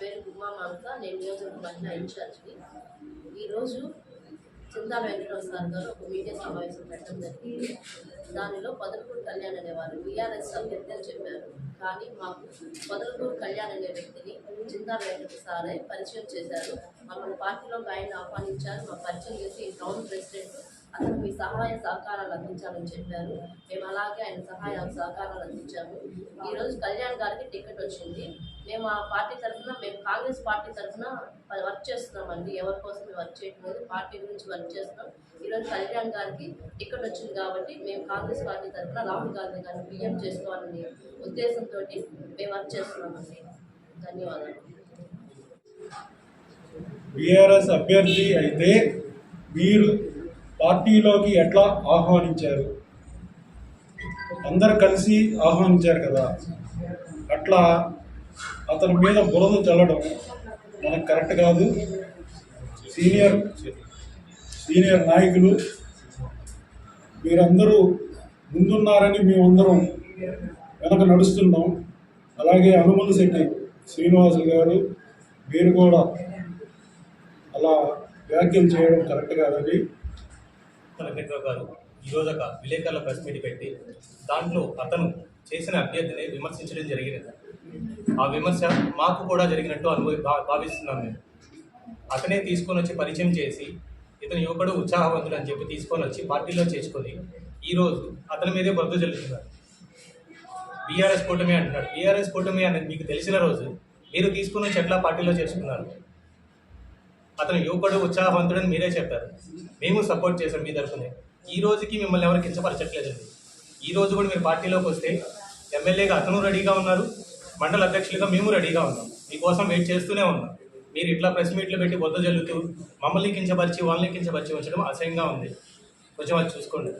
పేరు గుమ్మా మమత నేను నియోజకవర్గ మహిళా ఇన్ఛార్జ్ని ఈరోజు చింతాల వెంకటరావు సార్ గారు ఒక మీడియా సమావేశం పెట్టడం జరిగింది. దానిలో పదలకూరు కళ్యాణ్ అనేవారు బీఆర్ఎస్ అభ్యర్థి చెప్పారు. కానీ మాకు పదలకూరు కళ్యాణ్ అనే వ్యక్తిని చింతాల వెంకట సారే పరిచయం చేశారు. మమ్మల్ని పార్టీలోకి ఆయన ఆహ్వానించారు. మా పరిచయం చేసి ఈ టౌన్ ప్రెసిడెంట్ అతను మీ సహాయ సహకారాలు అందించాలని చెప్పారు. మేము అలాగే ఆయన సహాయ సహకారాలు అందించాము. ఈరోజు కళ్యాణ్ గారికి టికెట్ వచ్చింది. మేము ఆ పార్టీ తరఫున మేము కాంగ్రెస్ పార్టీ తరఫున వర్క్ చేస్తున్నామండి. ఎవరి కోసం మేము వర్క్ చేయట్లేదు. పార్టీ గురించి వర్క్ చేస్తున్నాం. ఈరోజు కళ్యాణ్ గారికి టికెట్ వచ్చింది కాబట్టి మేము కాంగ్రెస్ పార్టీ తరఫున రాహుల్ గాంధీ గారిని బియ్యం చేసుకోవాలనే ఉద్దేశంతో మేము వర్క్ చేస్తున్నామండి. ధన్యవాదాలు. బీఆర్ఎస్ అభ్యర్థి అయితే మీరు పార్టీలోకి ఎట్లా ఆహ్వానించారు? అందరు కలిసి ఆహ్వానించారు కదా. అట్లా అతని మీద బురద చల్లడం మనకు కరెక్ట్ కాదు. సీనియర్ సీనియర్ నాయకులు మీరందరూ ముందున్నారని మేమందరం వెనక నడుస్తున్నాం. అలాగే హనుమల శెట్టి శ్రీనివాసులు గారు మీరు కూడా అలా వ్యాఖ్యలు చేయడం కరెక్ట్ కాదండి. వెంకట్రావు గారు ఈరోజు ఒక విలేకరుల ప్రెస్ మీట్ పెట్టి దాంట్లో అతను చేసిన అభ్యర్థిని విమర్శించడం జరిగినది. ఆ విమర్శ మాకు కూడా జరిగినట్టు అనుభవి భా- నేను. అతనే తీసుకొని వచ్చి పరిచయం చేసి ఇతను యువకుడు ఉత్సాహవంతుడు అని చెప్పి తీసుకొని వచ్చి పార్టీలో చేర్చుకొని ఈరోజు అతని మీదే బొద్దు చెల్లుతున్నారు బీఆర్ఎస్ కూటమి అంటున్నాడు. బీఆర్ఎస్ కూటమి అనేది మీకు తెలిసిన రోజు మీరు తీసుకుని వచ్చి ఎట్లా పార్టీలో చేర్చుకున్నారు? అతను యువకుడు ఉత్సాహవంతుడని మీరే చెప్పారు. మేము సపోర్ట్ చేశాం మీ తరఫునే. ఈ రోజుకి మిమ్మల్ని ఎవరు కించపరచట్లేదండి. ఈ రోజు కూడా మీరు పార్టీలోకి వస్తే ఎమ్మెల్యేగా అతను రెడీగా ఉన్నారు. మండల అధ్యక్షులుగా మేము రెడీగా ఉన్నాం. మీకోసం వెయిట్ చేస్తూనే ఉన్నాం. మీరు ఇట్లా ప్రెస్ మీట్లు పెట్టి బొద్ద జల్లుతూ మమ్మల్ని కించపరిచి వాళ్ళని కించపరిచి ఉంచడం అసహ్యంగా ఉంది. కొంచెం అది చూసుకోండి.